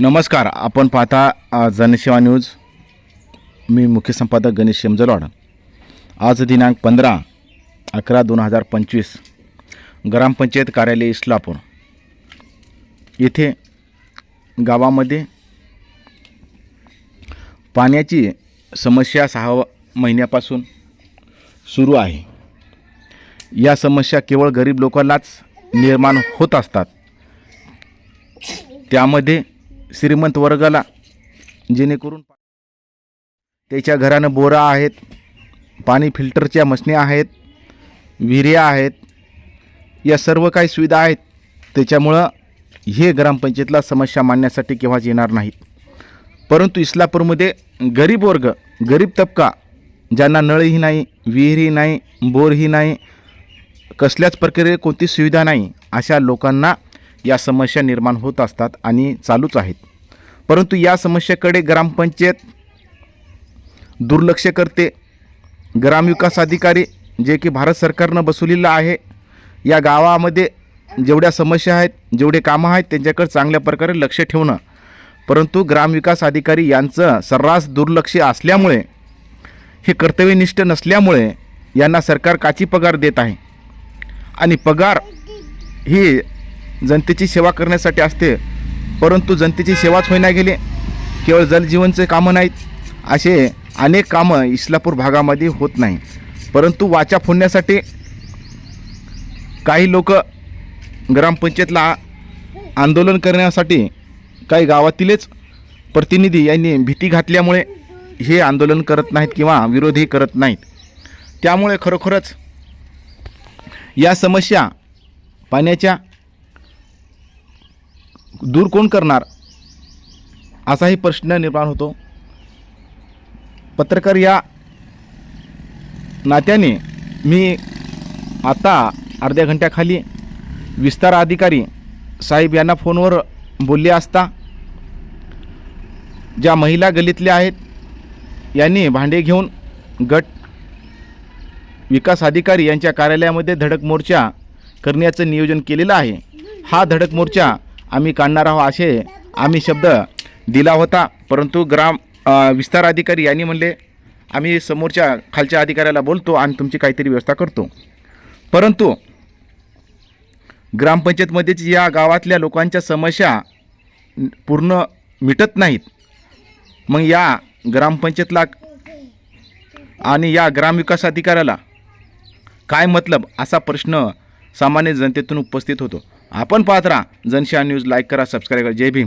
नमस्कार आपण पाहता जनसेवा न्यूज. मी मुख्य संपादक गणेश शेमजलवाड आज दिनांक पंधरा अकरा दोन हजार पंचवीस ग्रामपंचायत कार्यालय इस्लापूर. येथे गावामध्ये पाण्याची समस्या सहा महिन्यापासून सुरू आहे. या समस्या केवळ गरीब लोकांनाच निर्माण होत असतात. त्यामध्ये श्रीमंत वर्गाला जेणेकरून त्याच्या घरानं बोरा आहेत पाणी फिल्टरच्या मशनी आहेत विहिऱ्या आहेत या सर्व काही सुविधा आहेत. त्याच्यामुळं हे ग्रामपंचायतला समस्या मांडण्यासाठी केव्हाच येणार नाहीत. परंतु इस्लापूरमध्ये गरीब वर्ग गरीब तबका ज्यांना नळही नाही विहिरही नाही बोरही नाही कसल्याच प्रकारे कोणती सुविधा नाही अशा लोकांना या समस्या निर्माण होत असतात आणि चालूच आहेत. परंतु या समस्येकडे ग्रामपंचायत दुर्लक्ष करते. ग्रामविकास अधिकारी जे की भारत सरकारनं बसवलेलं आहे या गावामध्ये जेवढ्या समस्या आहेत जेवढे कामं आहेत त्यांच्याकडे चांगल्या प्रकारे लक्ष ठेवणं. परंतु ग्रामविकास अधिकारी यांचं सर्रास दुर्लक्ष असल्यामुळे हे कर्तव्यनिष्ठ नसल्यामुळे यांना सरकार काची पगार देत आहे. आणि पगार ही जनतेची सेवा करण्यासाठी असते. परंतु जनतेची सेवाच होईना गेली. केवळ जलजीवनचे कामं नाहीत. असे अनेक कामं इस्लापूर भागामध्ये होत नाही. परंतु वाचा फोडण्यासाठी काही लोक ग्रामपंचायतला आंदोलन करण्यासाठी काही गावातीलच प्रतिनिधी यांनी भीती घातल्यामुळे हे आंदोलन करत नाहीत किंवा विरोधही करत नाहीत. त्यामुळे खरोखरच या समस्या पाण्याच्या दूर कोण करणार? असाही प्रश्न निर्माण होतो. पत्रकार या नात्याने मी आता अर्ध्या घंट्याखाली विस्तार अधिकारी साहेब यांना फोनवर बोलले असता ज्या महिला गलीतल्या आहेत यांनी भांडे घेऊन गट विकास अधिकारी यांच्या कार्यालयामध्ये धडक मोर्चा करण्याचं नियोजन केलेलं आहे. हा धडक मोर्चा आम्ही काढणार आहोत असे आम्ही शब्द दिला होता. परंतु ग्राम विस्तार अधिकारी यांनी म्हणले आम्ही समोरच्या खालच्या अधिकाऱ्याला बोलतो आणि तुमची काहीतरी व्यवस्था करतो. परंतु ग्रामपंचायतमध्येच या गावातल्या लोकांच्या समस्या पूर्ण मिटत नाहीत. मग या ग्रामपंचायतला आणि या ग्रामविकास अधिकाऱ्याला काय मतलब असा प्रश्न सामान्य जनतेतून उपस्थित होतो. आपण पाहत राहा जनशा न्यूज. लाईक करा सबस्क्राईब करा. जय भीम.